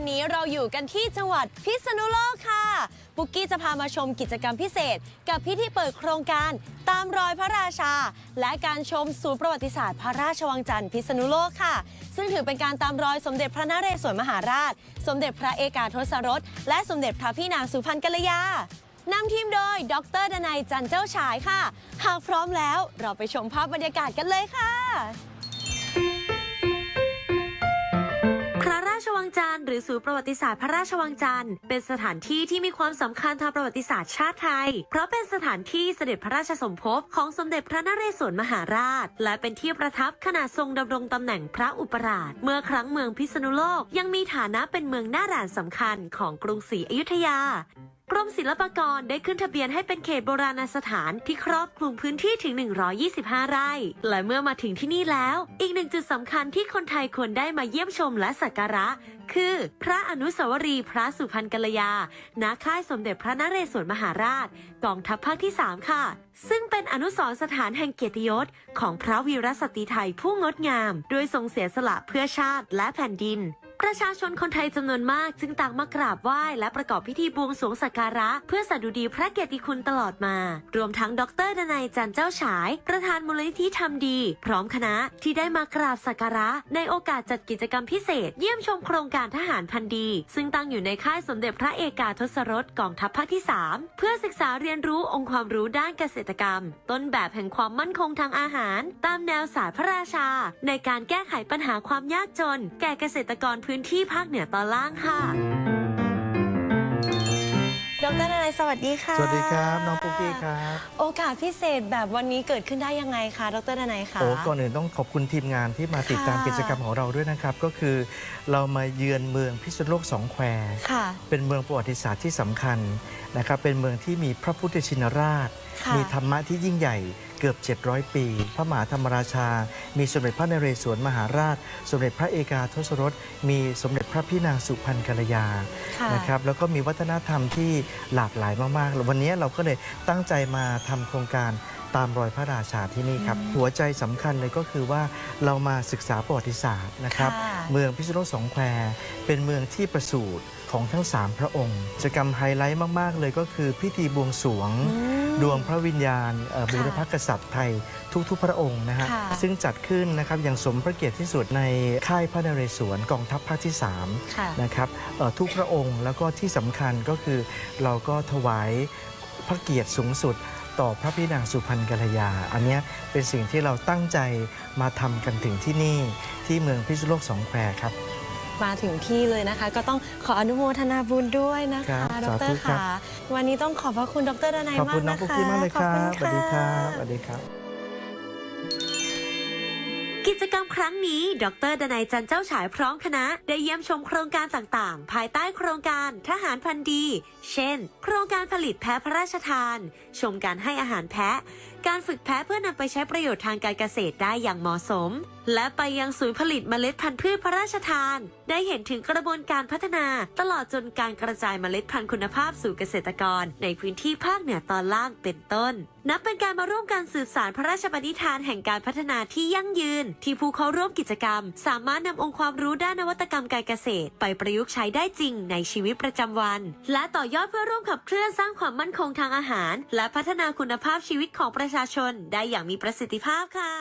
วันนี้เราอยู่กันที่จังหวัดพิษณุโลกค่ะ ปุกกี้จะพามาชมกิจกรรมพิเศษ กับพิธีเปิดโครงการตามรอยพระราชา และการชมศูนย์ประวัติศาสตร์พระราชวังจันทร์พิษณุโลกค่ะ ซึ่งถือเป็นการตามรอยสมเด็จพระนเรศวรมหาราช สมเด็จพระเอกาทศรส และสมเด็จพระพี่นางสุพรรณกัลยานำทีมโดย ดรดนัยจันเจ้าฉายค่ะ หากพร้อมแล้วเราไปชมภาพบรรยากาศกันเลยค่ะ งจันทร์หรือศูนย์ประวัติศาสตร์พระราชวังจันทร์เป็นสถานที่ที่มีความสำคัญทางประวัติศาสตร์ชาติไทย เพราะเป็นสถานที่เสด็จพระราชสมภพของสมเด็จพระนเรศวรมหาราช และเป็นที่ประทับขณะทรงดำรงตำแหน่งพระอุปราช เมื่อครั้งเมืองพิษณุโลกยังมีฐานะเป็นเมืองหน้าด่านสำคัญของกรุงศรีอยุธยา กรมศิลปากรได้ขึ้นทะเบียนให้เป็นเขตโบราณสถานที่ครอบคลุมพื้นที่ถึง 125 ไร่ และเมื่อมาถึงที่นี่แล้ว อีกหนึ่งจุดสำคัญที่คนไทยควรได้มาเยี่ยมชมและสักการะ คือ พระอนุสาวรีย์พระสุพรรณกัลยา ณ ค่ายสมเด็จพระนเรศวรมหาราช กองทัพภาคที่ 3 ค่ะ ซึ่งเป็นอนุสรณ์สถานแห่งเกียรติยศ ของพระวีรสตรีไทยผู้งดงาม โดยทรงเสียสละเพื่อชาติและแผ่นดิน ประชาชนคนไทยจำนวนมากจึงต่างมากราบไหว้และประกอบพิธีบวงสรวงสักการะ เพื่อสดุดีพระเกียรติคุณตลอดมา รวมทั้งดรดนัยจันเจ้าฉาย ประธานมูลนิธิทำดี พร้อมคณะที่ได้มากราบสักการะ ในโอกาสจัดกิจกรรมพิเศษ เยี่ยมชมโครงการทหารพันดี ซึ่งตั้งอยู่ในค่ายสมเด็จพระเอกาทศรสกองทัพภาคที่ 3 เพื่อศึกษาเรียนรู้องค์ความรู้ด้านเกษตรกรรม ต้นแบบแห่งความมั่นคงทางอาหาร ตามแนวสายพระราชา ในการแก้ไขปัญหาความยากจน แก่เกษตรกรพื้นที่ภาคเหนือตอนล่างค่ะ ดรนายสวัสดีค่ะสวัสดีครับ น้องปุ๊กกี้ครับ โอกาสพิเศษแบบวันนี้เกิดขึ้นได้ยังไงคะ ดรนายคะ โอ้ก่อนอื่นต้องขอบคุณทีมงานที่มาติดตามค่ะกิจกรรมของเราด้วยนะครับ ก็คือเรามาเยือนเมืองพิษณุโลกสองแควค่ะ เป็นเมืองประวัติศาสตร์ที่สำคัญนะครับ เป็นเมืองที่มีพระพุทธชินราช ค่ะ มีธรรมะที่ยิ่งใหญ่ เกือบ 700 ปี พระมหาธรรมราชา มีสมเด็จพระนเรศวรมหาราช สมเด็จพระเอกาทศรส มีสมเด็จพระพี่นางสุพรรณกัลยาค่ะนะครับ แล้วก็มีวัฒนธรรมที่หลากหลายมากๆ วันนี้เราก็เลยตั้งใจมาทำโครงการตามรอยพระราชาที่นี่ครับ หัวใจสำคัญเลยก็คือว่าเรามาศึกษาประวัติศาสตร์นะครับค่ะเมืองพิษณุโลกสองแควเป็นเมืองที่ประสูติของทั้ง 3 พระองค์กิจกรรมไฮไลท์มาก ๆ เลยก็คือพิธีบวงสรวงอืม ดวงพระวิญญาณเอ่อค่ะบูรพกษัตริย์ไทยทุกๆพระองค์นะฮะค่ะซึ่งจัดขึ้นนะครับอย่างสมพระเกียรติที่สุดในค่ายพระนเรศวรกองทัพภาคที่3ค่ะนะครับเอ่อทุกพระองค์แล้วก็ที่สำคัญก็คือเราก็ถวายพระเกียรติสูงสุดต่อพระพี่นางสุพรรณกัลยา อันเนี้ยเป็นสิ่งที่เราตั้งใจมาทำกันถึงที่นี่ที่เมืองพิษณุโลกสองแควครับ มาถึงที่เลยนะคะ ก็ต้องขออนุโมทนาบุญด้วยนะครัคะบดสารธุครับค่ะวันนี้ต้องขอบพระคุณดรดนัยขอบมากคุณน้นะองปุ๊กคะกี้มากเลยครับขสอบวัสณดีครับะสวัสดีครับกิจกรรมครั้งนี้ ดรดนัยจันเจ้าฉายพร้อมคณะ ได้เยี่ยมชมโครงการต่างๆ ภายใต้โครงการทหารพันธุ์ดี เช่น โครงการผลิตแพะพระราชทาน ชมการให้อาหารแพะ การฝึกแพะเพื่อนำไปใช้ประโยชน์ทางการเกษตรได้อย่างเหมาะสม และไปยังศูนย์ผลิตเมล็ดพันธุ์พืชพระราชทาน ได้เห็นถึงกระบวนการพัฒนา ตลอดจนการกระจายเมล็ดพันธุ์คุณภาพสู่เกษตรกร ในพื้นที่ภาคเหนือตอนล่างเป็นต้น นับเป็นการมาร่วมกันสืบสารพระราชบัญญัติฐานแห่งการพัฒนาที่ยั่งยืน ที่ผู้เข้าร่วมกิจกรรม สามารถนำองค์ความรู้ด้านนวัตกรรมการเกษตร ไปประยุกต์ใช้ได้จริงในชีวิตประจำวัน และต่อยอดเพื่อร่วมขับเคลื่อนสร้างความมั่นคงทางอาหาร และพัฒนาคุณภาพชีวิตของประชาชาชนได้อย่างมีประสิทธิภาพค่ะ